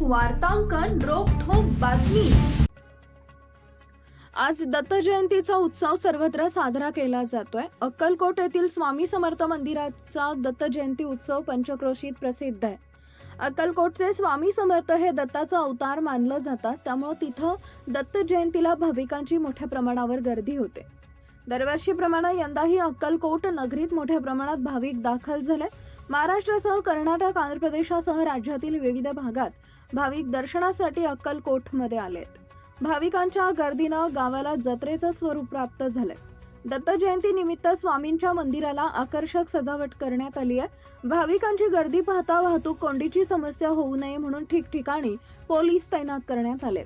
वार्तांकन रोखोक बातमी. आज दत्त जयंतीचा उत्सव सर्वत्र साजरा केला जातोय. अक्कलकोट येथील स्वामी समर्थ मंदिराचा दत्त जयंती उत्सव पंचक्रोशीत प्रसिद्ध आहे. अक्कलकोटचे स्वामी समर्थ हे दत्ताचा अवतार मानलं जातात. त्यामुळं तिथं दत्त जयंतीला भाविकांची मोठ्या प्रमाणावर गर्दी होते. दरवर्षीप्रमाणे यंदाही अक्कलकोट नगरीत मोठ्या प्रमाणात भाविक दाखल झाले. महाराष्ट्रासह कर्नाटक आंध्र प्रदेशासह राज्यातील विविध भागात भाविक दर्शनासाठी अक्कलकोटमध्ये आलेत. भाविकांच्या गर्दीनं गावाला जत्रेचं स्वरूप प्राप्त झालंय. दत्त जयंती निमित्त स्वामींच्या मंदिराला आकर्षक सजावट करण्यात आली आहे. भाविकांची गर्दी पाहता वाहतूक कोंडीची समस्या होऊ नये म्हणून ठिकठिकाणी पोलीस तैनात करण्यात आले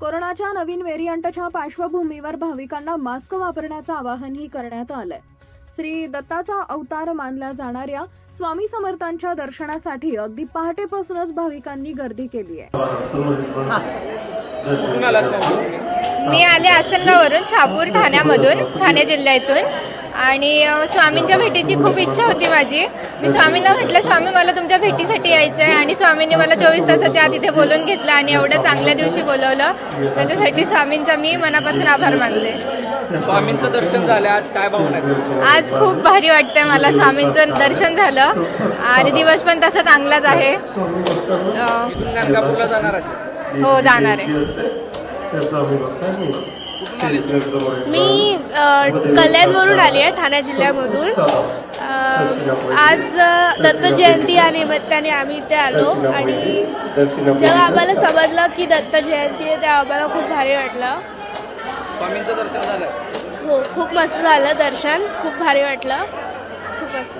कोरोनाच्या नवीन व्हेरियंटच्या पार्श्वभूमीवर भाविकांना मास्क वापरण्याचं आवाहनही करण्यात आलंय. श्री दत्ताचा अवतार मानल्या जाणाऱ्या स्वामी समर्थांच्या दर्शनासाठी अगदी पहाटेपासूनच भाविकांनी गर्दी केली आहे. मी आले आसनगावरून शहापूर ठाण्यामधून ठाणे जिल्ह्यातून. आणि स्वामींच्या भेटीची खूप इच्छा होती माझी. मी स्वामींना म्हटलं स्वामी मला तुमच्या भेटीसाठी यायचं आहे आणि स्वामींनी मला चोवीस तासाच्या आत इथे बोलून घेतलं आणि एवढ्या चांगल्या दिवशी बोलवलं. त्याच्यासाठी स्वामींचा मी मनापासून आभार मानते. स्वामींचं दर्शन झालं. आज काय भावना? आज खूप भारी वाटतंय मला. स्वामींचं दर्शन झालं. आणि दिवस पण तसा चांगलाच आहे. हो जाणार आहे. मी कल्याणवरून आली आहे ठाणे जिल्ह्यामधून. आज दत्त जयंती या निमित्ताने आम्ही इथे आलो आणि जेव्हा आम्हाला समजलं की दत्त जयंती आहे तेव्हा आम्हाला खूप भारी वाटलं. स्वामींचं दर्शन झालं. हो खूप मस्त झालं दर्शन. खूप भारी वाटलं. खूप मस्त.